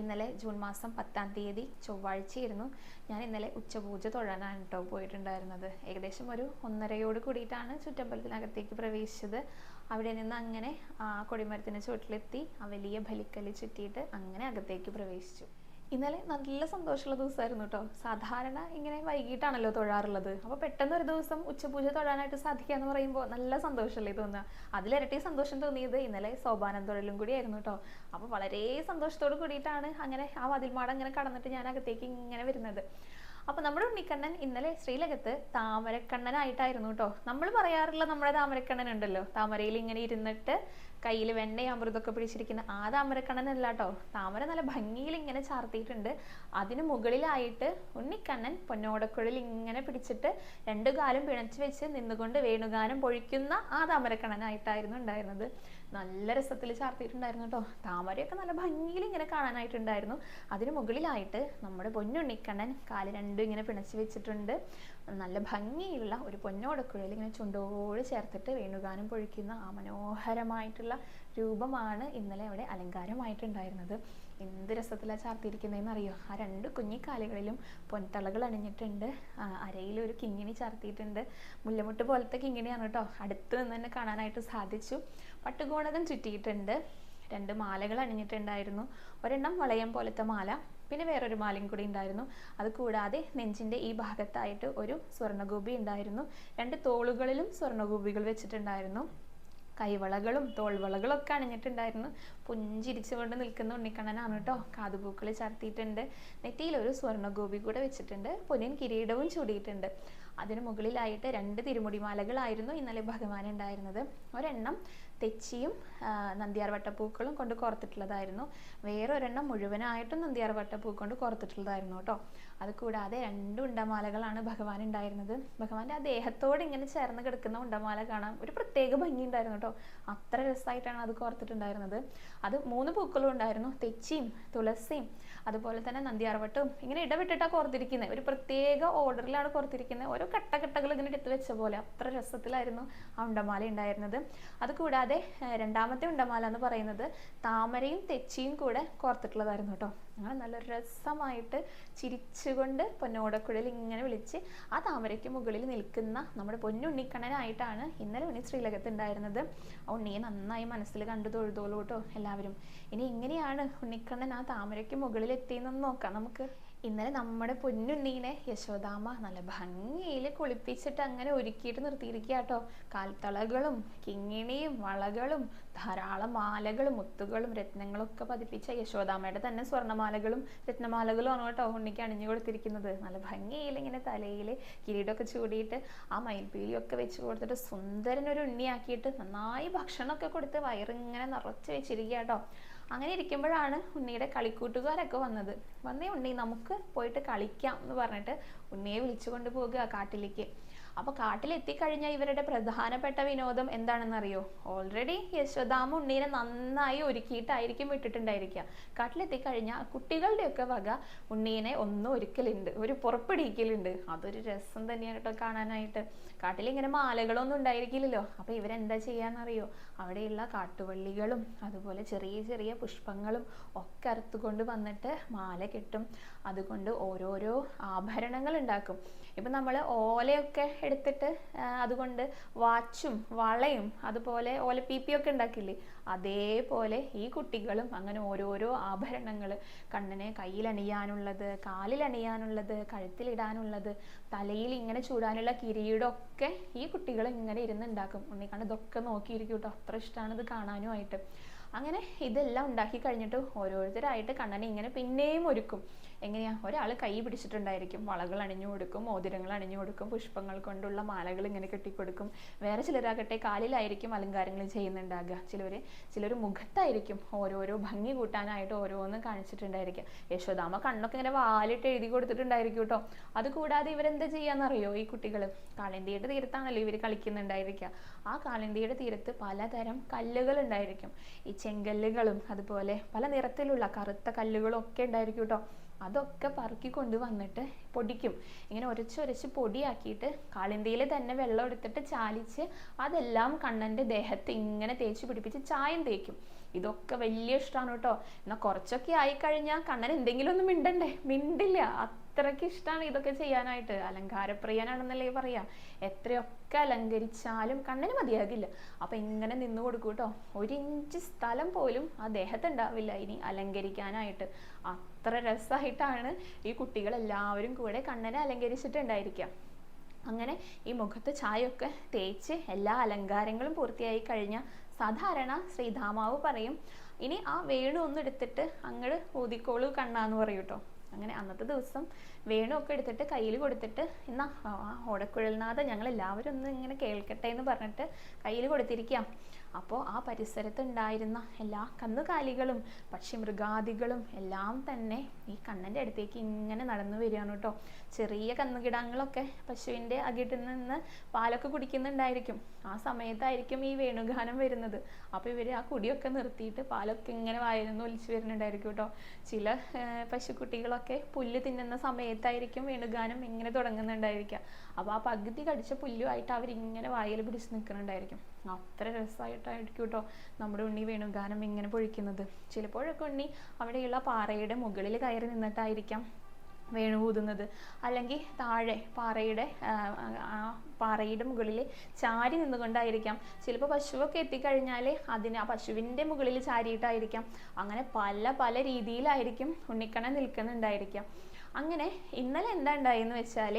ഇന്നലെ ജൂൺ മാസം പത്താം തീയതി ചൊവ്വാഴ്ചയായിരുന്നു. ഞാൻ ഇന്നലെ ഉച്ചപൂജ തൊഴാനാണ് കേട്ടോ പോയിട്ടുണ്ടായിരുന്നത്. ഏകദേശം ഒരു ഒന്നരയോട് കൂടിയിട്ടാണ് ചുറ്റമ്പലത്തിനകത്തേക്ക് പ്രവേശിച്ചത്. അവിടെ നിന്ന് അങ്ങനെ കൊടിമരത്തിന് ചുവട്ടിലെത്തി ആ വലിയ ബലിക്കല്ലിൽ ചുറ്റിയിട്ട് അങ്ങനെ അകത്തേക്ക് പ്രവേശിച്ചു. ഇന്നലെ നല്ല സന്തോഷമുള്ള ദിവസമായിരുന്നു കേട്ടോ. സാധാരണ ഇങ്ങനെ വൈകിട്ടാണല്ലോ തൊഴാറുള്ളത്. അപ്പോൾ പെട്ടെന്ന് ഒരു ദിവസം ഉച്ചപൂജ തൊഴാനായിട്ട് സാധിക്കുക എന്ന് പറയുമ്പോൾ നല്ല സന്തോഷമല്ലേ തോന്നുക. അതിലിരട്ടി സന്തോഷം തോന്നിയത് ഇന്നലെ സോപാനം കൂടി ആയിരുന്നു കേട്ടോ. അപ്പോൾ വളരെ സന്തോഷത്തോട് കൂടിയിട്ടാണ് അങ്ങനെ ആ വതിൽമാടം ഇങ്ങനെ കടന്നിട്ട് ഞാൻ അകത്തേക്ക് ഇങ്ങനെ വരുന്നത്. അപ്പോൾ നമ്മുടെ ഉണ്ണിക്കണ്ണൻ ഇന്നലെ ശ്രീലകത്ത് താമരക്കണ്ണനായിട്ടായിരുന്നു കേട്ടോ. നമ്മൾ പറയാറുള്ള നമ്മുടെ താമരക്കണ്ണൻ ഉണ്ടല്ലോ. താമരയിൽ ഇങ്ങനെ ഇരുന്നിട്ട് കയ്യിൽ വെണ്ണയും അമൃതൊക്കെ പിടിച്ചിരിക്കുന്ന ആ താമരക്കണ്ണൻ കേട്ടോ താമര നല്ല ഭംഗിയിൽ ഇങ്ങനെ ചാർത്തിയിട്ടുണ്ട്. അതിനു മുകളിലായിട്ട് ഉണ്ണിക്കണ്ണൻ പൊന്നോടക്കുഴലിൽ ഇങ്ങനെ പിടിച്ചിട്ട് രണ്ടു കാലും പിണച്ചു വെച്ച് നിന്നുകൊണ്ട് വേണുഗാനം പൊഴിക്കുന്ന ആ താമരക്കണ്ണനായിട്ടായിരുന്നു ഉണ്ടായിരുന്നത്. നല്ല രസത്തിൽ ചാർത്തിയിട്ടുണ്ടായിരുന്നു കേട്ടോ. താമരയൊക്കെ നല്ല ഭംഗിയിൽ ഇങ്ങനെ കാണാനായിട്ടുണ്ടായിരുന്നു. അതിനു മുകളിലായിട്ട് നമ്മുടെ പൊന്നുണ്ണിക്കണ്ണൻ കാൽ രണ്ടും ഇങ്ങനെ പിണച്ചു വെച്ചിട്ടുണ്ട്. നല്ല ഭംഗിയുള്ള ഒരു പൊന്നോടക്കുഴയിൽ ഇങ്ങനെ ചുണ്ടോട് ചേർത്തിട്ട് വേണുഗാനം പൊഴിക്കുന്ന ആ മനോഹരമായിട്ടുള്ള രൂപമാണ് ഇന്നലെ അവിടെ അലങ്കാരമായിട്ടുണ്ടായിരുന്നത്. എന്ത് രസത്തിലാണ് ചാർത്തിയിരിക്കുന്നതെന്ന് അറിയോ ആ രണ്ട് കുഞ്ഞിക്കാലുകളിലും പൊൻതളകൾ അണിഞ്ഞിട്ടുണ്ട്. അരയിൽ ഒരു കിങ്ങിണി ചാർത്തിയിട്ടുണ്ട്. മുല്ലമുട്ട് പോലത്തെ കിങ്ങിണിയാണ് കേട്ടോ. അടുത്ത് നിന്ന് തന്നെ കാണാനായിട്ട് സാധിച്ചു. പട്ടുകോണകം ചുറ്റിയിട്ടുണ്ട്. രണ്ട് മാലകൾ അണിഞ്ഞിട്ടുണ്ടായിരുന്നു. ഒരെണ്ണം വളയം പോലത്തെ മാല പിന്നെ വേറൊരു മാലയും കൂടി ഉണ്ടായിരുന്നു. അത് കൂടാതെ നെഞ്ചിന്റെ ഈ ഭാഗത്തായിട്ട് ഒരു സ്വർണഗോപി ഉണ്ടായിരുന്നു. രണ്ട് തോളുകളിലും സ്വർണഗോപികൾ വെച്ചിട്ടുണ്ടായിരുന്നു. കൈവളകളും തോൾവളകളും ഒക്കെ അണിഞ്ഞിട്ടുണ്ടായിരുന്നു. പുഞ്ചിരിച്ചുകൊണ്ട് നിൽക്കുന്ന ഉണ്ണിക്കണ്ണനാണ് കേട്ടോ കാതുപൂക്കൾ ചാർത്തിയിട്ടുണ്ട്. നെറ്റിയിൽ ഒരു സ്വർണഗോപി കൂടെ വെച്ചിട്ടുണ്ട്. പൊന്നിൻ കിരീടവും ചൂടിയിട്ടുണ്ട്. അതിന് മുകളിലായിട്ട് രണ്ട് തിരുമുടിമാലകളായിരുന്നു ഇന്നലെ ഭഗവാൻ ഉണ്ടായിരുന്നത്. ഒരെണ്ണം തെച്ചിയും നന്ദിയാർ വട്ടപ്പൂക്കളും കൊണ്ട് കോർത്തിട്ടുള്ളതായിരുന്നു. വേറൊരെണ്ണം മുഴുവനായിട്ടും നന്ദിയാർ വട്ടപ്പൂ കൊണ്ട് കോർത്തിട്ടുള്ളതായിരുന്നു കേട്ടോ. അത് കൂടാതെ രണ്ട് ഉണ്ടമാലകളാണ് ഭഗവാൻ ഉണ്ടായിരുന്നത്. ഭഗവാന്റെ ആ ദേഹത്തോട് ഇങ്ങനെ ചേർന്ന് കിടക്കുന്ന ഉണ്ടമാല കാണാൻ ഒരു പ്രത്യേക ഭംഗി ഉണ്ടായിരുന്നു കേട്ടോ. അത്ര രസമായിട്ടാണ് അത് കോർത്തിട്ടുണ്ടായിരുന്നത്. അത് മൂന്ന് പൂക്കളും ഉണ്ടായിരുന്നു. തെച്ചിയും തുളസിയും അതുപോലെ തന്നെ നന്ദിയാർവട്ടും. ഇങ്ങനെ ഇടവിട്ടിട്ടാണ് കോർത്തിരിക്കുന്നത് ഒരു പ്രത്യേക ഓർഡറിലാണ് കോർത്തിരിക്കുന്നത് ഓരോ കട്ടകട്ടകൾ ഇങ്ങനെ എടുത്തു വെച്ച പോലെ. അത്ര രസത്തിലായിരുന്നു ആ ഉണ്ടമാല ഉണ്ടായിരുന്നത്. അത് കൂടാതെ രണ്ടാമത്തെ ഉണ്ടമാല എന്ന് പറയുന്നത് താമരയും തെച്ചിയും കൂടെ കോർത്തിട്ടുള്ളതായിരുന്നു കേട്ടോ. ഞങ്ങൾ നല്ല രസമായിട്ട് ചിരിച്ചുകൊണ്ട് പൊന്നോടക്കുഴൽ ഇങ്ങനെ വിളിച്ച് ആ താമരയ്ക്ക് മുകളിൽ നിൽക്കുന്ന നമ്മുടെ പൊന്നുണ്ണിക്കണ്ണനായിട്ടാണ് ഇന്നലെ ഉണ്ണി ശ്രീലകത്ത് ഉണ്ടായിരുന്നത്. ആ ഉണ്ണിയെ നന്നായി മനസ്സിൽ കണ്ടു തൊഴുതോളൂ കേട്ടോ എല്ലാവരും. ഇനി എങ്ങനെയാണ് ഉണ്ണിക്കണ്ണൻ ആ താമരയ്ക്ക് മുകളിൽ എത്തിയെന്നൊന്ന് നോക്കാം നമുക്ക്. ഇന്നലെ നമ്മുടെ പൊന്നുണ്ണീനെ യശോദാമ്മ നല്ല ഭംഗിയിൽ കുളിപ്പിച്ചിട്ട് അങ്ങനെ ഒരുക്കിയിട്ട് നിർത്തിയിരിക്കുക കേട്ടോ കാൽത്തളകളും കിങ്ങിണിയും വളകളും ധാരാളം മാലകളും മുത്തുകളും രത്നങ്ങളും ഒക്കെ പതിപ്പിച്ച യശോദാമ്മയുടെ തന്നെ സ്വർണമാലകളും രത്നമാലകളും ആണ് കേട്ടോ ഉണ്ണിക്ക് അണിഞ്ഞു കൊടുത്തിരിക്കുന്നത്. നല്ല ഭംഗിയിൽ ഇങ്ങനെ തലയിൽ കിരീടമൊക്കെ ചൂടിയിട്ട് ആ മയിൽപ്പീലിയൊക്കെ വെച്ച് കൊടുത്തിട്ട് സുന്ദരനൊരു ഉണ്ണിയാക്കിയിട്ട് നന്നായി ഭക്ഷണമൊക്കെ കൊടുത്ത് വയറിങ്ങനെ നിറച്ച് വെച്ചിരിക്കുക കേട്ടോ അങ്ങനെ ഇരിക്കുമ്പോഴാണ് ഉണ്ണിയുടെ കളിക്കൂട്ടുകാരൊക്കെ വന്നത്. വന്നേ ഉണ്ണി നമുക്ക് പോയിട്ട് കളിക്കാം എന്ന് പറഞ്ഞിട്ട് ഉണ്ണിയെ വിളിച്ചു കൊണ്ടുപോകുക കാട്ടിലേക്ക്. അപ്പോൾ കാട്ടിലെത്തിക്കഴിഞ്ഞാൽ ഇവരുടെ പ്രധാനപ്പെട്ട വിനോദം എന്താണെന്നറിയോ? ഓൾറെഡി യശോദാമ ഉണ്ണീനെ നന്നായി ഒരുക്കിയിട്ടായിരിക്കും വിട്ടിട്ടുണ്ടായിരിക്കുക. കാട്ടിലെത്തിക്കഴിഞ്ഞാൽ കുട്ടികളുടെയൊക്കെ വക ഉണ്ണീനെ ഒന്നും ഒരുക്കലുണ്ട്. ഒരു പുറപ്പെടിക്കലുണ്ട് അതൊരു രസം തന്നെയാണ് കേട്ടോ കാണാനായിട്ട്. കാട്ടിലിങ്ങനെ മാലകളൊന്നും ഉണ്ടായിരിക്കില്ലല്ലോ. അപ്പൊ ഇവരെന്താ ചെയ്യാന്നറിയോ? അവിടെയുള്ള കാട്ടുവള്ളികളും അതുപോലെ ചെറിയ ചെറിയ പുഷ്പങ്ങളും ഒക്കെ അറുത്തുകൊണ്ട് വന്നിട്ട് മാല കെട്ടും. അതുകൊണ്ട് ഓരോരോ ആഭരണങ്ങൾ ഉണ്ടാക്കും. ഇപ്പം നമ്മൾ ഓലയൊക്കെ എടുത്തിട്ട് അതുകൊണ്ട് വാച്ചും വളയും അതുപോലെ ഓല ഓലപ്പീപ്പിയൊക്കെ ഉണ്ടാക്കില്ലേ? അതേപോലെ ഈ കുട്ടികളും അങ്ങനെ ഓരോരോ ആഭരണങ്ങൾ കണ്ണിന് കയ്യിലണിയാനുള്ളത് കാലിലണിയാനുള്ളത് കഴുത്തിലിടാനുള്ളത് തലയിൽ ഇങ്ങനെ ചൂടാനുള്ള കിരീടമൊക്കെ ഈ കുട്ടികൾ ഇങ്ങനെ ഇരുന്ന് ഉണ്ടാക്കും. ഉണ്ണിക്കണ്ട് ഇതൊക്കെ നോക്കിയിരിക്കും കേട്ടോ. അത്ര ഇഷ്ടമാണ് ഇത് കാണാനുമായിട്ട്. അങ്ങനെ ഇതെല്ലാം ഉണ്ടാക്കി കഴിഞ്ഞിട്ട് ഓരോരുത്തരായിട്ട് കണ്ണനെ ഇങ്ങനെ പിന്നെയും ഒരുക്കും. എങ്ങനെയാ? ഒരാൾ കൈ പിടിച്ചിട്ടുണ്ടായിരിക്കും. വളകൾ അണിഞ്ഞു കൊടുക്കും മോതിരങ്ങൾ അണിഞ്ഞു കൊടുക്കും പുഷ്പങ്ങൾ കൊണ്ടുള്ള മാലകൾ ഇങ്ങനെ കെട്ടിക്കൊടുക്കും. വേറെ ചിലരാകട്ടെ കാലിലായിരിക്കും അലങ്കാരങ്ങൾ ചെയ്യുന്നുണ്ടാകുക. ചിലർ ചിലർ മുഖത്തായിരിക്കും ഓരോരോ ഭംഗി കൂട്ടാനായിട്ട് ഓരോന്നും കാണിച്ചിട്ടുണ്ടായിരിക്കുക. യശോദാമ കണ്ണൊക്കെ ഇങ്ങനെ വാലിട്ട് എഴുതി കൊടുത്തിട്ടുണ്ടായിരിക്കും കേട്ടോ. അതുകൂടാതെ ഇവരെന്താ ചെയ്യാന്നറിയോ ഈ കുട്ടികൾ കാളിന്തിയുടെ തീരത്താണല്ലോ ഇവർ കളിക്കുന്നുണ്ടായിരിക്കുക. ആ കാളിന്തിയുടെ തീരത്ത് പലതരം കല്ലുകൾ ഉണ്ടായിരിക്കും ഈ ചെങ്കല്ലുകളും അതുപോലെ പല നിറത്തിലുള്ള കറുത്ത കല്ലുകളും ഒക്കെ ഉണ്ടായിരിക്കും കേട്ടോ. അതൊക്കെ പറക്കി കൊണ്ടുവന്നിട്ട് പൊടിക്കും. ഇങ്ങനെ ഉരച്ചൊരച്ച് പൊടിയാക്കിയിട്ട് കാളിന്തയിൽ തന്നെ വെള്ളം എടുത്തിട്ട് ചാലിച്ച് അതെല്ലാം കണ്ണന്റെ ദേഹത്ത് ഇങ്ങനെ തേച്ച് പിടിപ്പിച്ച് ചായം തേക്കും. ഇതൊക്കെ വലിയ ഇഷ്ടമാണ് കേട്ടോ. എന്നാൽ കുറച്ചൊക്കെ ആയിക്കഴിഞ്ഞാൽ കണ്ണൻ എന്തെങ്കിലും ഒന്നും മിണ്ടണ്ടേ? മിണ്ടില്ല. അത്രയ്ക്ക് ഇഷ്ടമാണ് ഇതൊക്കെ ചെയ്യാനായിട്ട്. അലങ്കാരപ്രിയനാണെന്നല്ലേ പറയാ. എത്രയൊക്കെ അലങ്കരിച്ചാലും കണ്ണിന് മതിയാകില്ല. അപ്പൊ ഇങ്ങനെ നിന്ന് കൊടുക്കും കേട്ടോ. ഒരിഞ്ച് സ്ഥലം പോലും ആ ദേഹത്തുണ്ടാവില്ല ഇനി അലങ്കരിക്കാനായിട്ട്. അത്ര രസമായിട്ടാണ് ഈ കുട്ടികൾ എല്ലാവരും കൂടെ കണ്ണനെ അലങ്കരിച്ചിട്ടുണ്ടായിരിക്കുക അങ്ങനെ ഈ മുഖത്ത് ചായയൊക്കെ തേച്ച് എല്ലാ അലങ്കാരങ്ങളും പൂർത്തിയായി കഴിഞ്ഞാൽ സാധാരണ ശ്രീധാമാവ് പറയും ഇനി ആ വേണു ഒന്ന് എടുത്തിട്ട് അങ്ങട് ഊതിക്കോളൂ കണ്ണാന്ന് പറയും അങ്ങനെ അന്നത്തെ ദിവസം വേണു ഒക്കെ എടുത്തിട്ട് കയ്യിൽ കൊടുത്തിട്ട് എന്നാ ആ ഓടക്കുഴൽനാഥ ഞങ്ങൾ എല്ലാവരും ഒന്ന് ഇങ്ങനെ കേൾക്കട്ടെ എന്ന് പറഞ്ഞിട്ട് കയ്യിൽ കൊടുത്തിരിക്കാം അപ്പോൾ ആ പരിസരത്തുണ്ടായിരുന്ന എല്ലാ കന്നുകാലികളും പക്ഷി മൃഗാദികളും എല്ലാം തന്നെ ഈ കണ്ണന്റെ അടുത്തേക്ക് ഇങ്ങനെ നടന്നു വരികയാണ് കേട്ടോ. ചെറിയ കന്നുകിടാങ്ങളൊക്കെ പശുവിന്റെ അകിട്ടിൽ നിന്ന് പാലൊക്കെ കുടിക്കുന്നുണ്ടായിരിക്കും. ആ സമയത്തായിരിക്കും ഈ വേണുഗാനം വരുന്നത്. അപ്പോൾ ഇവർ ആ കുടിയൊക്കെ നിർത്തിയിട്ട് പാലൊക്കെ ഇങ്ങനെ വായിരുന്നു ഒലിച്ചു വരുന്നുണ്ടായിരിക്കും കേട്ടോ. ചില പശുക്കുട്ടികളൊക്കെ പുല്ല് തിന്നുന്ന സമയത്തായിരിക്കും വേണുഗാനം ഇങ്ങനെ തുടങ്ങുന്നുണ്ടായിരിക്കുക. അപ്പോൾ ആ പകുതി കടിച്ച പുല്ലുമായിട്ട് അവരിങ്ങനെ വായിൽ പിടിച്ച് നിൽക്കുന്നുണ്ടായിരിക്കും. അത്ര രസമായിട്ടായിരിക്കും കേട്ടോ നമ്മുടെ ഉണ്ണി വേണുഗാനം ഇങ്ങനെ പൊഴിക്കുന്നത്. ചിലപ്പോഴൊക്കെ ഉണ്ണി അവിടെയുള്ള പാറയുടെ മുകളിൽ കയറി നിന്നിട്ടായിരിക്കാം വേണു ഊതുന്നത്. അല്ലെങ്കിൽ താഴെ പാറയുടെ ആ, പാറയുടെ മുകളിൽ ചാരി നിന്നുകൊണ്ടായിരിക്കാം. ചിലപ്പോൾ പശുവൊക്കെ എത്തിക്കഴിഞ്ഞാൽ അതിന് ആ പശുവിന്റെ മുകളിൽ ചാരിയിട്ടായിരിക്കാം. അങ്ങനെ പല പല രീതിയിലായിരിക്കും ഉണ്ണിക്കണ്ണൻ നിൽക്കുന്നുണ്ടായിരിക്കാം അങ്ങനെ ഇന്നലെ എന്താ ഉണ്ടായെന്ന് വെച്ചാൽ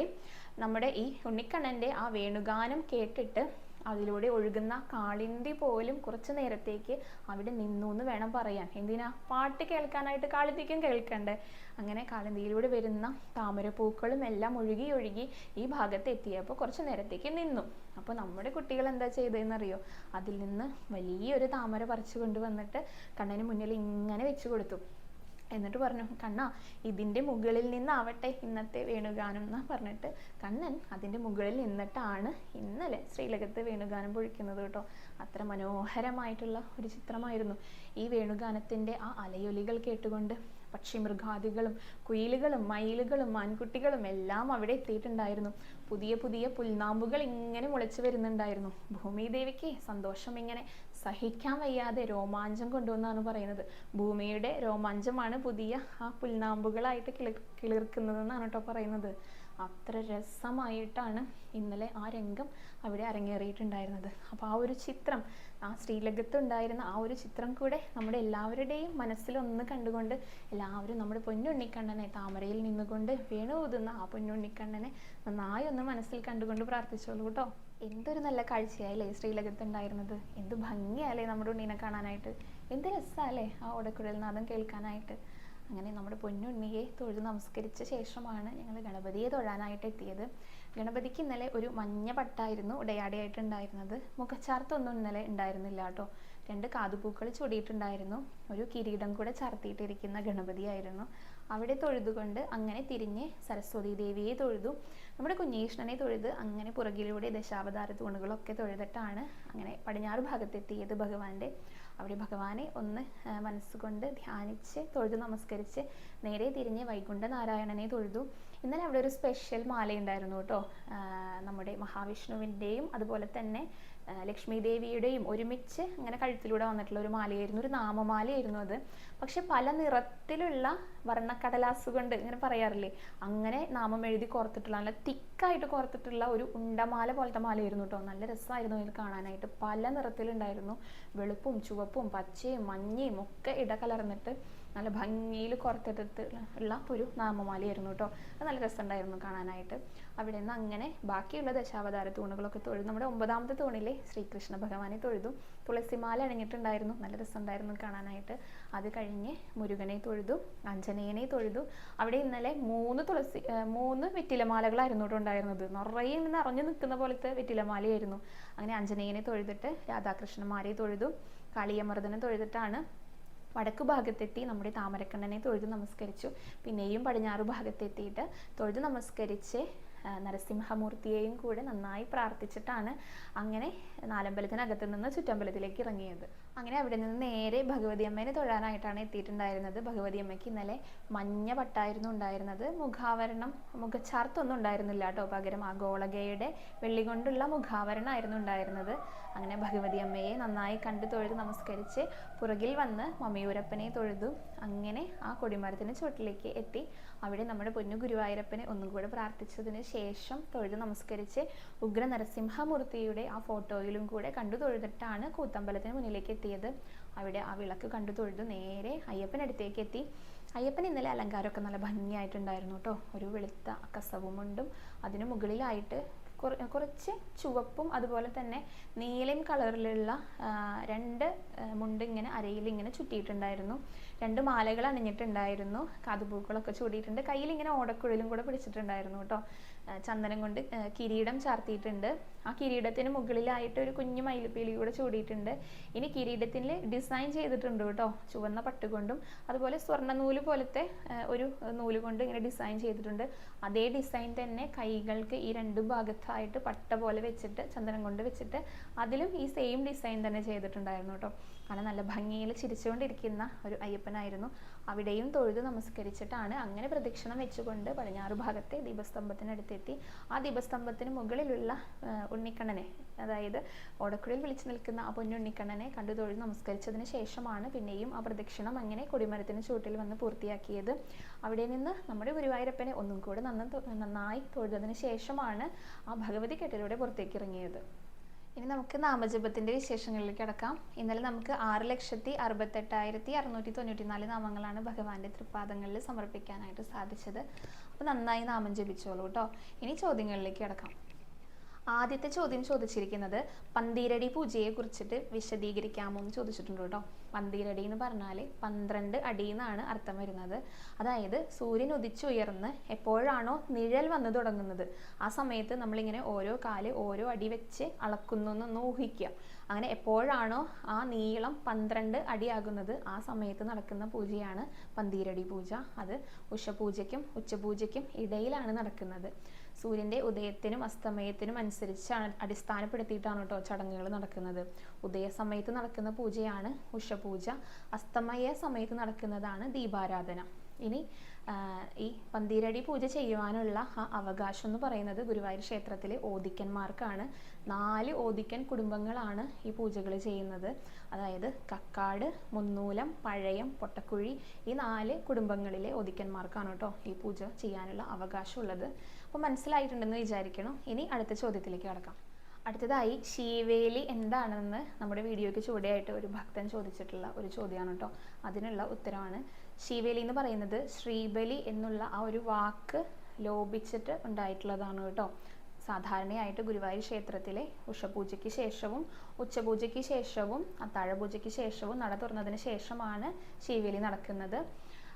നമ്മുടെ ഈ ഉണ്ണിക്കണ്ണന്റെ ആ വേണുഗാനം കേട്ടിട്ട് അതിലൂടെ ഒഴുകുന്ന കാളിന്തി പോലും കുറച്ചു നേരത്തേക്ക് അവിടെ നിന്നു എന്ന് വേണം പറയാൻ. എന്തിനാ? പാട്ട് കേൾക്കാനായിട്ട് കാളിന്തിക്കും കേൾക്കണ്ടേ? അങ്ങനെ കാളിന്തിയിലൂടെ വരുന്ന താമരപ്പൂക്കളും എല്ലാം ഒഴുകി ഒഴുകി ഈ ഭാഗത്ത് എത്തിയപ്പോൾ കുറച്ചു നേരത്തേക്ക് നിന്നു. അപ്പോൾ നമ്മുടെ കുട്ടികൾ എന്താ ചെയ്തതെന്നറിയോ? അതിൽ നിന്ന് വലിയൊരു താമര പറിച്ചു കൊണ്ടുവന്നിട്ട് കണ്ണന് മുന്നിൽ ഇങ്ങനെ വെച്ചു കൊടുത്തു. എന്നിട്ട് പറഞ്ഞു കണ്ണ ഇതിന്റെ മുകളിൽ നിന്നാവട്ടെ ഇന്നത്തെ വേണുഗാനം എന്ന് പറഞ്ഞിട്ട് കണ്ണൻ അതിന്റെ മുകളിൽ നിന്നിട്ടാണ് ഇന്നലെ ശ്രീലകത്ത് വേണുഗാനം പൊഴിക്കുന്നത് കേട്ടോ. അത്ര മനോഹരമായിട്ടുള്ള ഒരു ചിത്രമായിരുന്നു. ഈ വേണുഗാനത്തിന്റെ ആ അലയൊലികൾ കേട്ടുകൊണ്ട് പക്ഷി മൃഗാദികളും കുയിലുകളും മയിലുകളും മാൻകുട്ടികളും എല്ലാം അവിടെ എത്തിയിട്ടുണ്ടായിരുന്നു. പുതിയ പുതിയ പുൽനാമ്പുകൾ ഇങ്ങനെ മുളച്ചു വരുന്നുണ്ടായിരുന്നു. ഭൂമിദേവിക്ക് സന്തോഷം ഇങ്ങനെ സഹിക്കാൻ വയ്യാതെ രോമാഞ്ചം കൊണ്ടുവന്നാണ് പറയുന്നത്. ഭൂമിയുടെ രോമാഞ്ചമാണ് പുതിയ ആ പുൽനാമ്പുകളായിട്ട് കിളിർ കിളിർക്കുന്നതെന്നാണ് കേട്ടോ പറയുന്നത്. അത്ര രസമായിട്ടാണ് ഇന്നലെ ആ രംഗം അവിടെ അരങ്ങേറിയിട്ടുണ്ടായിരുന്നത്. അപ്പോൾ ആ ഒരു ചിത്രം ആ സ്ത്രീലഗത്ത് ഉണ്ടായിരുന്ന ആ ഒരു ചിത്രം കൂടെ നമ്മുടെ എല്ലാവരുടെയും മനസ്സിലൊന്ന് കണ്ടുകൊണ്ട് എല്ലാവരും നമ്മുടെ പൊന്നുണ്ണിക്കണ്ണനെ താമരയിൽ നിന്നുകൊണ്ട് വേണു ഊതുന്ന ആ പൊന്നുണ്ണിക്കണ്ണനെ നന്നായി ഒന്ന് മനസ്സിൽ കണ്ടുകൊണ്ട് പ്രാർത്ഥിച്ചോളൂ കേട്ടോ. എന്തൊരു നല്ല കാഴ്ചയായില്ലേ ശ്രീലകത്ത് ഉണ്ടായിരുന്നത്? എന്ത് ഭംഗിയാലേ നമ്മുടെ ഉണ്ണീനെ കാണാനായിട്ട്. എന്ത് രസമല്ലേ ആ ഓടക്കുഴൽ നാദം കേൾക്കാനായിട്ട്. അങ്ങനെ നമ്മുടെ പൊന്നുണ്ണിയെ തൊഴുത് നമസ്കരിച്ച ശേഷമാണ് ഞങ്ങൾ ഗണപതിയെ തൊഴാനായിട്ട് എത്തിയത്. ഗണപതിക്ക് ഇന്നലെ ഒരു മഞ്ഞ പട്ടായിരുന്നു ഉടയാടയായിട്ടുണ്ടായിരുന്നത്. മുഖച്ചാർത്തൊന്നും ഇന്നലെ ഉണ്ടായിരുന്നില്ല കേട്ടോ. രണ്ട് കാതുപൂക്കൾ ചൂടിയിട്ടുണ്ടായിരുന്നു. ഒരു കിരീടം കൂടെ ചാർത്തിയിട്ടിരിക്കുന്ന ഗണപതിയായിരുന്നു. അവിടെ തൊഴുതുകൊണ്ട് അങ്ങനെ തിരിഞ്ഞ് സരസ്വതി ദേവിയെ തൊഴുതു. നമ്മുടെ കുഞ്ഞീഷ്ണനെ തൊഴുത് അങ്ങനെ പുറകിലൂടെ ദശാവതാര തൂണുകളൊക്കെ തൊഴുതിട്ടാണ് അങ്ങനെ പടിഞ്ഞാറ് ഭാഗത്തെത്തിയത് ഭഗവാന്റെ. അവിടെ ഭഗവാനെ ഒന്ന് മനസ്സുകൊണ്ട് ധ്യാനിച്ച് തൊഴുതു നമസ്കരിച്ച് നേരെ തിരിഞ്ഞ് വൈകുണ്ഠ നാരായണനെ തൊഴുതു. ഇന്നലെ അവിടെ ഒരു സ്പെഷ്യൽ മാല ഉണ്ടായിരുന്നു കേട്ടോ നമ്മുടെ മഹാവിഷ്ണുവിന്റെയും അതുപോലെ തന്നെ ലക്ഷ്മി ദേവിയുടെയും ഒരുമിച്ച് അങ്ങനെ കഴുത്തിലൂടെ വന്നിട്ടുള്ള ഒരു മാലയായിരുന്നു ഒരു നാമമാലയായിരുന്നു അത്. പക്ഷെ പല നിറത്തിലുള്ള വർണക്കടലാസ് കൊണ്ട് ഇങ്ങനെ പറയാറില്ലേ? അങ്ങനെ നാമം എഴുതി കോർത്തിട്ടുള്ള നല്ല തിക്കായിട്ട് കോർത്തിട്ടുള്ള ഒരു ഉണ്ടമാല പോലത്തെ മാലയായിരുന്നു കേട്ടോ. നല്ല രസമായിരുന്നു അതിൽ കാണാനായിട്ട്. പല നിറത്തിലുണ്ടായിരുന്നു. വെളുപ്പും ചുവപ്പും പച്ചയും മഞ്ഞയും ഒക്കെ ഇടകലർന്നിട്ട് നല്ല ഭംഗിയിൽ പുറത്തെടുത്ത് ഉള്ള ഒരു നാമമാലയായിരുന്നു കേട്ടോ. അത് നല്ല രസമുണ്ടായിരുന്നു കാണാനായിട്ട്. അവിടെ നിന്ന് അങ്ങനെ ബാക്കിയുള്ള ദശാവതാര തൂണുകളൊക്കെ തൊഴുതു. നമ്മുടെ ഒമ്പതാമത്തെ തൂണിലെ ശ്രീകൃഷ്ണ ഭഗവാനെ തൊഴുതു. തുളസിമാല അണിഞ്ഞിട്ടുണ്ടായിരുന്നു. നല്ല രസമുണ്ടായിരുന്നു കാണാനായിട്ട്. അത് കഴിഞ്ഞ് മുരുകനെ തൊഴുതു അഞ്ജനേയനെ തൊഴുതു. അവിടെ ഇന്നലെ മൂന്ന് തുളസി മൂന്ന് വെറ്റിലമാലകളായിരുന്നു ഉണ്ടായിരുന്നത്. നിറയെ ഇങ്ങനെ നിറഞ്ഞു നിൽക്കുന്ന പോലത്തെ വെറ്റിലമാലയായിരുന്നു. അങ്ങനെ അഞ്ജനേയനെ തൊഴുതിട്ട് രാധാകൃഷ്ണന്മാരെ തൊഴുതു കാളിയമർദ്ദനെ തൊഴുതിട്ടാണ് വടക്ക് ഭാഗത്തെത്തി നമ്മുടെ താമരക്കണ്ണനെ തൊഴുതു നമസ്കരിച്ചു. പിന്നെയും പടിഞ്ഞാറ് ഭാഗത്തെത്തിയിട്ട് തൊഴുതു നമസ്കരിച്ച് നരസിംഹമൂർത്തിയെയും കൂടെ നന്നായി പ്രാർത്ഥിച്ചിട്ടാണ് അങ്ങനെ നാലമ്പലത്തിനകത്ത് നിന്ന് ചുറ്റമ്പലത്തിലേക്ക് ഇറങ്ങിയത്. അങ്ങനെ അവിടെ നിന്ന് നേരെ ഭഗവതി അമ്മേനെ തൊഴാനായിട്ടാണ് എത്തിയിട്ടുണ്ടായിരുന്നത്. ഭഗവതി അമ്മയ്ക്ക് ഇന്നലെ മഞ്ഞ പട്ടായിരുന്നു ഉണ്ടായിരുന്നത്. മുഖാവരണം മുഖച്ചാർത്തൊന്നും ഉണ്ടായിരുന്നില്ല കേട്ടോ. പകരം ആ ഗോളകയുടെ വെള്ളി കൊണ്ടുള്ള മുഖാവരണമായിരുന്നു ഉണ്ടായിരുന്നത്. അങ്ങനെ ഭഗവതി അമ്മയെ നന്നായി കണ്ട് തൊഴുത് നമസ്കരിച്ച് പുറകിൽ വന്ന് മമ്മിയൂരപ്പനെ തൊഴുതു. അങ്ങനെ ആ കൊടിമരത്തിന് ചുവട്ടിലേക്ക് എത്തി. അവിടെ നമ്മുടെ പൊന്നു ഗുരുവായൂരപ്പനെ ഒന്നും കൂടെ പ്രാർത്ഥിച്ചതിന് ശേഷം തൊഴുത് നമസ്കരിച്ച് ഉഗ്ര നരസിംഹമൂർത്തിയുടെ ആ ഫോട്ടോയിലും കൂടെ കണ്ടു തൊഴുതിട്ടാണ് കൂത്തമ്പലത്തിന് മുന്നിലേക്ക് എത്തിയത്. അവിടെ ആ വിളക്ക് കണ്ടു തൊഴുതു നേരെ അയ്യപ്പൻ അടുത്തേക്ക് എത്തി. അയ്യപ്പൻ ഇന്നലെ അലങ്കാരമൊക്കെ നല്ല ഭംഗിയായിട്ടുണ്ടായിരുന്നു കേട്ടോ. ഒരു വെളുത്ത കസവും അതിനു മുകളിലായിട്ട് കുറച്ച് ചുവപ്പും അതുപോലെ തന്നെ നീലയും കളറിലുള്ള രണ്ട് മുണ്ട് ഇങ്ങനെ അരയിൽ ഇങ്ങനെ ചുറ്റിയിട്ടുണ്ടായിരുന്നു. രണ്ട് മാലകൾ അണിഞ്ഞിട്ടുണ്ടായിരുന്നു. കാതുപൂക്കളൊക്കെ ചൂടിയിട്ടുണ്ട്. കയ്യിൽ ഇങ്ങനെ ഓടക്കുഴലും കൂടെ പിടിച്ചിട്ടുണ്ടായിരുന്നു കേട്ടോ. ചന്ദനം കൊണ്ട് കിരീടം ചാർത്തിയിട്ടുണ്ട്. ആ കിരീടത്തിന് മുകളിലായിട്ട് ഒരു കുഞ്ഞു മയിൽപ്പീലി കൂടെ ചൂടിയിട്ടുണ്ട്. ഇനി കിരീടത്തിൽ ഡിസൈൻ ചെയ്തിട്ടുണ്ട് കേട്ടോ. ചുവന്ന പട്ടുകൊണ്ടും അതുപോലെ സ്വർണ നൂൽ പോലത്തെ ഒരു നൂൽ കൊണ്ട് ഇങ്ങനെ ഡിസൈൻ ചെയ്തിട്ടുണ്ട്. അതേ ഡിസൈൻ തന്നെ കൈകൾക്ക് ഈ രണ്ട് ഭാഗത്തായിട്ട് പട്ട പോലെ വെച്ചിട്ട് ചന്ദനം കൊണ്ട് വെച്ചിട്ട് അതിലും ഈ സെയിം ഡിസൈൻ തന്നെ ചെയ്തിട്ടുണ്ടായിരുന്നു കേട്ടോ. കാരണം നല്ല ഭംഗിയിൽ ചിരിച്ചുകൊണ്ടിരിക്കുന്ന ഒരു അയ്യപ്പനായിരുന്നു. അവിടെയും തൊഴുത് നമസ്കരിച്ചിട്ടാണ് അങ്ങനെ പ്രദക്ഷിണം വെച്ചുകൊണ്ട് പടിഞ്ഞാറ് ഭാഗത്തെ ദീപസ്തംഭത്തിനടുത്തെത്തി. ആ ദീപസ്തംഭത്തിന് മുകളിലുള്ള ഉണ്ണിക്കണ്ണനെ അതായത് ഓടക്കുഴൽ വിളിച്ചു നിൽക്കുന്ന ആ പൊന്നുണ്ണിക്കണ്ണനെ കണ്ടു തൊഴുത് നമസ്കരിച്ചതിന് ശേഷമാണ് പിന്നെയും ആ പ്രദക്ഷിണം അങ്ങനെ കൊടിമരത്തിന് ചുവട്ടിൽ വന്ന് പൂർത്തിയാക്കിയത്. അവിടെ നിന്ന് നമ്മുടെ ഗുരുവായൂരപ്പനെ ഒന്നും കൂടെ നന്ന നന്നായി തൊഴുതതിന് ശേഷമാണ് ആ ഭഗവതി കെട്ടിലൂടെ പുറത്തേക്ക് ഇറങ്ങിയത്. ഇനി നമുക്ക് നാമജപത്തിന്റെ വിശേഷങ്ങളിലേക്ക് അടക്കാം ഇന്നലെ നമുക്ക് ആറ് ലക്ഷത്തി അറുപത്തെട്ടായിരത്തി അറുന്നൂറ്റി തൊണ്ണൂറ്റി നാല് നാമങ്ങളാണ് ഭഗവാന്റെ തൃപ്പാദങ്ങളിൽ സമർപ്പിക്കാനായിട്ട് സാധിച്ചത്. അപ്പോൾ നന്നായി നാമം ജപിച്ചോളൂ കേട്ടോ ഇനി ചോദ്യങ്ങളിലേക്ക് അടക്കാം ആദ്യത്തെ ചോദ്യം ചോദിച്ചിരിക്കുന്നത് പന്തീരടി പൂജയെ കുറിച്ചിട്ട് വിശദീകരിക്കാമോ എന്ന് ചോദിച്ചിട്ടുണ്ട് കേട്ടോ പന്തീരടി എന്ന് പറഞ്ഞാൽ പന്ത്രണ്ട് അടി എന്നാണ് അർത്ഥം വരുന്നത്. അതായത് സൂര്യൻ ഉദിച്ചുയർന്ന് എപ്പോഴാണോ നിഴൽ വന്നു തുടങ്ങുന്നത്. ആ സമയത്ത് നമ്മളിങ്ങനെ ഓരോ കാൽ ഓരോ അടി വെച്ച് അളക്കുന്നു എന്നൊന്ന് ഊഹിക്കുക. അങ്ങനെ എപ്പോഴാണോ ആ നീളം പന്ത്രണ്ട് അടിയാകുന്നത് ആ സമയത്ത് നടക്കുന്ന പൂജയാണ് പന്തീരടി പൂജ. അത് ഉഷപൂജയ്ക്കും ഉച്ചപൂജയ്ക്കും ഇടയിലാണ് നടക്കുന്നത്. സൂര്യന്റെ ഉദയത്തിനും അസ്തമയത്തിനും അനുസരിച്ചാണ് അടിസ്ഥാനപ്പെടുത്തിയിട്ടാണ് കേട്ടോ ചടങ്ങുകൾ നടക്കുന്നത്. ഉദയ സമയത്ത് നടക്കുന്ന പൂജയാണ് ഉഷപൂജ. അസ്തമയ സമയത്ത് നടക്കുന്നതാണ് ദീപാരാധന. ഇനി ഈ പന്തീരടി പൂജ ചെയ്യുവാനുള്ള ആ അവകാശം എന്ന് പറയുന്നത് ഗുരുവായൂർ ക്ഷേത്രത്തിലെ ഓദിക്കന്മാർക്കാണ്. നാല് ഓദിക്കൻ കുടുംബങ്ങളാണ് ഈ പൂജകൾ ചെയ്യുന്നത്. അതായത് കക്കാട് മുന്നൂലം പഴയം പൊട്ടക്കുഴി ഈ നാല് കുടുംബങ്ങളിലെ ഓദിക്കന്മാർക്കാണ് കേട്ടോ ഈ പൂജ ചെയ്യാനുള്ള അവകാശമുള്ളത് അപ്പോൾ മനസ്സിലായിട്ടുണ്ടെന്ന് വിചാരിക്കണം. ഇനി അടുത്ത ചോദ്യത്തിലേക്ക് കടക്കാം. അടുത്തതായി ശീവേലി എന്താണെന്ന് നമ്മുടെ വീഡിയോയ്ക്ക് ചുവടെയായിട്ട് ഒരു ഭക്തൻ ചോദിച്ചിട്ടുള്ള ഒരു ചോദ്യമാണ് കേട്ടോ. അതിനുള്ള ഉത്തരമാണ്. ശീവേലി എന്ന് പറയുന്നത് ശ്രീബലി എന്നുള്ള ആ ഒരു വാക്ക് ലോപിച്ചിട്ട് ഉണ്ടായിട്ടുള്ളതാണ് കേട്ടോ. സാധാരണയായിട്ട് ഗുരുവായൂർ ക്ഷേത്രത്തിലെ ഉഷപൂജയ്ക്ക് ശേഷവും ഉച്ചപൂജയ്ക്ക് ശേഷവും അത്താഴപൂജയ്ക്ക് ശേഷവും നട തുറന്നതിന് ശേഷമാണ് ശീവേലി നടക്കുന്നത്.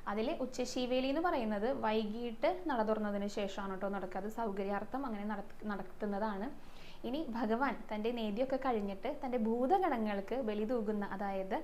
അതിൽ ഉച്ചശീവേലി എന്ന് പറയുന്നത് വൈകിട്ട് നട തുറന്നതിന് ശേഷമാണ് കേട്ടോ നടക്കുക. അത് സൗകര്യാർത്ഥം അങ്ങനെ നട- നടത്തുന്നതാണ്. ഇനി ഭഗവാൻ തന്റെ നേദ്യമൊക്കെ കഴിഞ്ഞിട്ട് തന്റെ ഭൂതഗണങ്ങൾക്ക് ബലി തൂകുന്ന അതായത്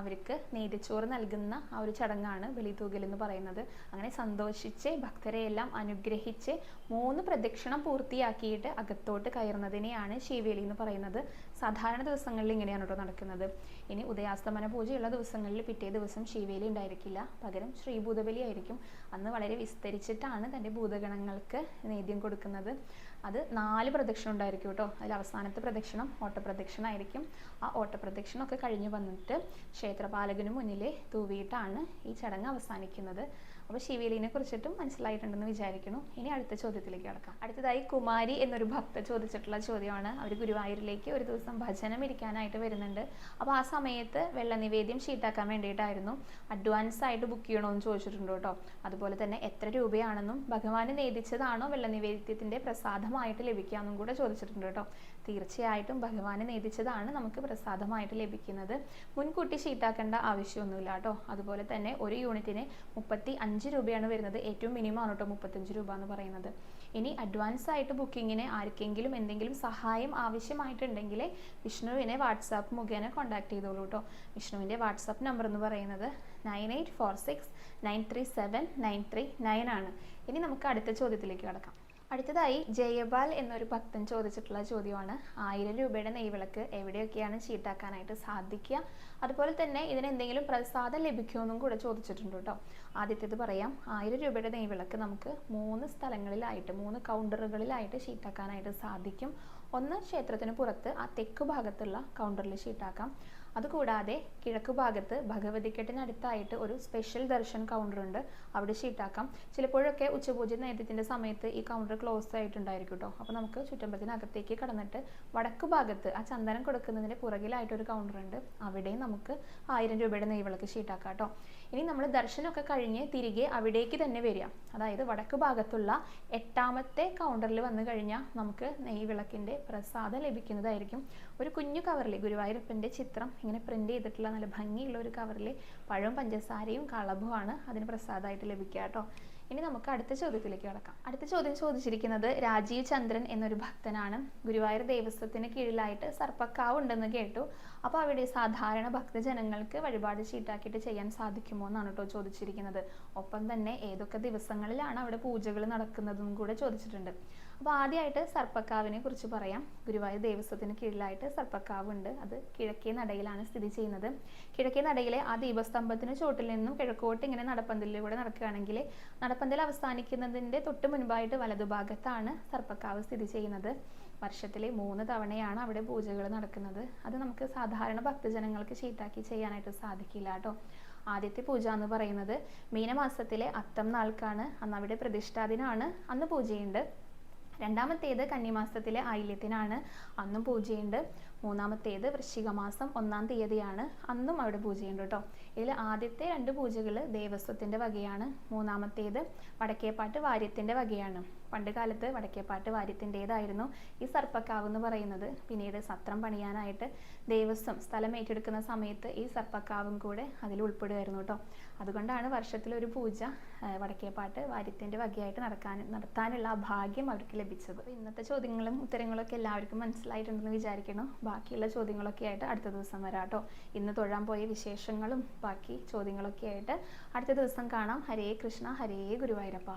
അവർക്ക് നേദ്യച്ചോറ് നൽകുന്ന ആ ഒരു ചടങ്ങാണ് ബലി തൂകൽ എന്ന് പറയുന്നത്. അങ്ങനെ സന്തോഷിച്ച് ഭക്തരെയെല്ലാം അനുഗ്രഹിച്ച് മൂന്ന് പ്രദക്ഷിണം പൂർത്തിയാക്കിയിട്ട് അകത്തോട്ട് കയറുന്നതിനെയാണ് ശിവേലി എന്ന് പറയുന്നത്. സാധാരണ ദിവസങ്ങളിൽ ഇങ്ങനെയാണ് കേട്ടോ നടക്കുന്നത്. ഇനി ഉദയാസ്തമന പൂജയുള്ള ദിവസങ്ങളിൽ പിറ്റേ ദിവസം ശിവേലി ഉണ്ടായിരിക്കില്ല. പകരം ശ്രീഭൂതബലി ആയിരിക്കും. അന്ന് വളരെ വിസ്തരിച്ചിട്ടാണ് തന്റെ ഭൂതഗണങ്ങൾക്ക് നേദ്യം കൊടുക്കുന്നത്. അത് നാല് പ്രദക്ഷിണം ഉണ്ടായിരിക്കും കേട്ടോ. അതിൽ അവസാനത്തെ പ്രദക്ഷിണം ഓട്ടപ്രദക്ഷിണമായിരിക്കും. ആ ഓട്ടപ്രദക്ഷിണമൊക്കെ കഴിഞ്ഞ് വന്നിട്ട് ക്ഷേത്രപാലകന് മുന്നിൽ തൂവിയിട്ടാണ് ഈ ചടങ്ങ് അവസാനിക്കുന്നത്. അപ്പോൾ ശിവേലിനെ കുറിച്ചിട്ടും മനസ്സിലായിട്ടുണ്ടെന്ന് വിചാരിക്കുന്നു. ഇനി അടുത്ത ചോദ്യത്തിലേക്ക് കിടക്കാം. അടുത്തതായി കുമാരി എന്നൊരു ഭക്ത ചോദിച്ചിട്ടുള്ള ചോദ്യമാണ്. അവർ ഗുരുവായൂരിലേക്ക് ഒരു ദിവസം ഭജനം ഇരിക്കാനായിട്ട് വരുന്നുണ്ട്. അപ്പോൾ ആ സമയത്ത് വെള്ളനിവേദ്യം ഷീട്ടാക്കാൻ വേണ്ടിയിട്ടായിരുന്നു. അഡ്വാൻസ് ആയിട്ട് ബുക്ക് ചെയ്യണമെന്ന് ചോദിച്ചിട്ടുണ്ട് കേട്ടോ. അതുപോലെ തന്നെ എത്ര രൂപയാണെന്നും ഭഗവാന് നേദിച്ചതാണോ വെള്ള നിവേദ്യത്തിന്റെ പ്രസാദമായിട്ട് ലഭിക്കാമെന്നും കൂടെ ചോദിച്ചിട്ടുണ്ട് കേട്ടോ. തീർച്ചയായിട്ടും ഭഗവാന് നേദിച്ചതാണ് നമുക്ക് പ്രസാദമായിട്ട് ലഭിക്കുന്നത്. മുൻകൂട്ടി ഷീട്ടാക്കേണ്ട ആവശ്യമൊന്നുമില്ല കേട്ടോ. അതുപോലെ തന്നെ ഒരു യൂണിറ്റിന് മുപ്പത്തി അഞ്ച് രൂപയാണ് വരുന്നത്. ഏറ്റവും മിനിമം ആണ് കേട്ടോ മുപ്പത്തഞ്ച് രൂപ എന്ന് പറയുന്നത്. ഇനി അഡ്വാൻസ് ആയിട്ട് ബുക്കിങ്ങിന് ആർക്കെങ്കിലും എന്തെങ്കിലും സഹായം ആവശ്യമായിട്ടുണ്ടെങ്കിൽ വിഷ്ണുവിനെ വാട്സാപ്പ് മുഖേന കോൺടാക്ട് ചെയ്തോളൂ കേട്ടോ. വിഷ്ണുവിന്റെ വാട്സാപ്പ് നമ്പർ എന്ന് പറയുന്നത് nine eight four six nine three seven nine three nine ആണ്. ഇനി നമുക്ക് അടുത്ത ചോദ്യത്തിലേക്ക് കിടക്കാം. അടുത്തതായി ജയപാൽ എന്നൊരു ഭക്തൻ ചോദിച്ചിട്ടുള്ള ചോദ്യമാണ്. ആയിരം രൂപയുടെ നെയ്വിളക്ക് എവിടെയൊക്കെയാണ് ചീട്ടാക്കാനായിട്ട് സാധിക്കുക? അതുപോലെ തന്നെ ഇതിന് എന്തെങ്കിലും പ്രസാദം ലഭിക്കുമെന്നും കൂടെ ചോദിച്ചിട്ടുണ്ട് കേട്ടോ. ആദ്യത്തേത് പറയാം. ആയിരം രൂപയുടെ നെയ്വിളക്ക് നമുക്ക് മൂന്ന് സ്ഥലങ്ങളിലായിട്ട് മൂന്ന് കൗണ്ടറുകളിലായിട്ട് ഷീട്ടാക്കാനായിട്ട് സാധിക്കും. ഒന്ന് ക്ഷേത്രത്തിന് പുറത്ത് ആ തെക്ക് ഭാഗത്തുള്ള കൗണ്ടറിൽ ഷീട്ടാക്കാം അതുകൂടാതെ കിഴക്ക് ഭാഗത്ത് ഭഗവതിക്കെട്ടിനടുത്തായിട്ട് ഒരു സ്പെഷ്യൽ ദർശൻ കൗണ്ടർ ഉണ്ട്. അവിടെ ഷീട്ടാക്കാം ചിലപ്പോഴൊക്കെ ഉച്ചപൂജ നേരത്തിന്റെ സമയത്ത് ഈ കൗണ്ടർ ക്ലോസ് ആയിട്ടുണ്ടായിരിക്കും കേട്ടോ അപ്പോൾ നമുക്ക് ചുറ്റമ്പലത്തിനകത്തേക്ക് കടന്നിട്ട് വടക്ക് ഭാഗത്ത് ആ ചന്ദനം കൊടുക്കുന്നതിന്റെ പുറകിലായിട്ട് ഒരു കൗണ്ടർ ഉണ്ട്. അവിടെയും നമുക്ക് ആയിരം രൂപയുടെ നെയ്വിളക്ക് ഷീട്ടാക്കാം കേട്ടോ ഇനി നമ്മൾ ദർശനമൊക്കെ കഴിഞ്ഞ് തിരികെ അവിടേക്ക് തന്നെ വരിക. അതായത് വടക്ക് ഭാഗത്തുള്ള എട്ടാമത്തെ കൗണ്ടറിൽ വന്നു കഴിഞ്ഞാൽ നമുക്ക് നെയ്വിളക്കിന്റെ പ്രസാദം ലഭിക്കുന്നതായിരിക്കും. ഒരു കുഞ്ഞു കവറിൽ ഗുരുവായൂരപ്പന്റെ ചിത്രം ഇങ്ങനെ പ്രിന്റ് ചെയ്തിട്ടുള്ള നല്ല ഭംഗിയുള്ള ഒരു കവറിൽ പഴവും പഞ്ചസാരയും കളഭുമാണ് അതിന് പ്രസാദമായിട്ട് ലഭിക്കുക കേട്ടോ. ഇനി നമുക്ക് അടുത്ത ചോദ്യത്തിലേക്ക് കിടക്കാം. അടുത്ത ചോദ്യം ചോദിച്ചിരിക്കുന്നത് രാജീവ് ചന്ദ്രൻ എന്നൊരു ഭക്തനാണ്. ഗുരുവായൂർ ദേവസ്വത്തിന് കീഴിലായിട്ട് സർപ്പക്കാവ് ഉണ്ടെന്ന് കേട്ടു. അപ്പോൾ അവിടെ സാധാരണ ഭക്തജനങ്ങൾക്ക് വഴിപാട് ചീട്ടാക്കിയിട്ട് ചെയ്യാൻ സാധിക്കുമോ എന്നാണ് കേട്ടോ ചോദിച്ചിരിക്കുന്നത്. ഒപ്പം തന്നെ ഏതൊക്കെ ദിവസങ്ങളിലാണ് അവിടെ പൂജകൾ നടക്കുന്നതും കൂടെ ചോദിച്ചിട്ടുണ്ട്. അപ്പോൾ ആദ്യമായിട്ട് സർപ്പക്കാവിനെ കുറിച്ച് പറയാം. ഗുരുവായൂർ ദേവസ്വത്തിന് കീഴിലായിട്ട് സർപ്പക്കാവ് ഉണ്ട് അത് കിഴക്കേ നടയിലാണ് സ്ഥിതി ചെയ്യുന്നത്. കിഴക്കേ നടയിലെ ആ ദീപസ്തംഭത്തിന് ചോട്ടിൽ നിന്നും കിഴക്കോട്ട് ഇങ്ങനെ നടപ്പന്തലിലൂടെ നടക്കുകയാണെങ്കിൽ നടപ്പന്തൽ അവസാനിക്കുന്നതിന്റെ തൊട്ട് മുൻപായിട്ട് വലതുഭാഗത്താണ് സർപ്പക്കാവ് സ്ഥിതി ചെയ്യുന്നത്. വർഷത്തിലെ മൂന്ന് തവണയാണ് അവിടെ പൂജകൾ നടക്കുന്നത്. അത് നമുക്ക് സാധാരണ ഭക്തജനങ്ങൾക്ക് ചീത്താക്കി ചെയ്യാനായിട്ട് സാധിക്കില്ല കേട്ടോ. ആദ്യത്തെ പൂജ എന്ന് പറയുന്നത് മീനമാസത്തിലെ അത്തം നാൾക്കാണ്. അന്ന് അവിടെ പ്രതിഷ്ഠാദിനാണ് അന്ന് പൂജയുണ്ട്. രണ്ടാമത്തേത് കന്നിമാസത്തിലെ ആയില്യത്തിനാണ്. അന്നും പൂജയുണ്ട്. മൂന്നാമത്തേത് വൃശ്ചികമാസം ഒന്നാം തീയതിയാണ്. അന്നും അവിടെ പൂജയുണ്ട് കേട്ടോ. ഇതിൽ ആദ്യത്തെ രണ്ട് പൂജകൾ ദേവസ്വത്തിന്റെ വകയാണ്. മൂന്നാമത്തേത് വടക്കേപ്പാട്ട് വാര്യത്തിന്റെ വകയാണ്. പണ്ട് കാലത്ത് വടക്കേപ്പാട്ട് വാര്യത്തിന്റെതായിരുന്നു ഈ സർപ്പക്കാവ് എന്ന് പറയുന്നത്. പിന്നീട് സത്രം പണിയാനായിട്ട് ദേവസ്വം സ്ഥലം ഏറ്റെടുക്കുന്ന സമയത്ത് ഈ സർപ്പക്കാവും കൂടെ അതിൽ ഉൾപ്പെടുമായിരുന്നു കേട്ടോ. അതുകൊണ്ടാണ് വർഷത്തിലൊരു പൂജ വടക്കേപ്പാട്ട് വാര്യത്തിന്റെ വകയായിട്ട് നടക്കാൻ നടത്താനുള്ള ആ ഭാഗ്യം അവർക്ക് ലഭിച്ചത്. ഇന്നത്തെ ചോദ്യങ്ങളും ഉത്തരങ്ങളും ഒക്കെ എല്ലാവർക്കും മനസ്സിലായിട്ടുണ്ടെന്ന് വിചാരിക്കണം ബാക്കിയുള്ള ചോദ്യങ്ങളൊക്കെ ആയിട്ട് അടുത്ത ദിവസം വരാം കേട്ടോ. ഇന്ന് തൊഴാൻ പോയ വിശേഷങ്ങളും ബാക്കി ചോദ്യങ്ങളൊക്കെ ആയിട്ട് അടുത്ത ദിവസം കാണാം. ഹരേ കൃഷ്ണ ഹരേ ഗുരുവായൂരപ്പ.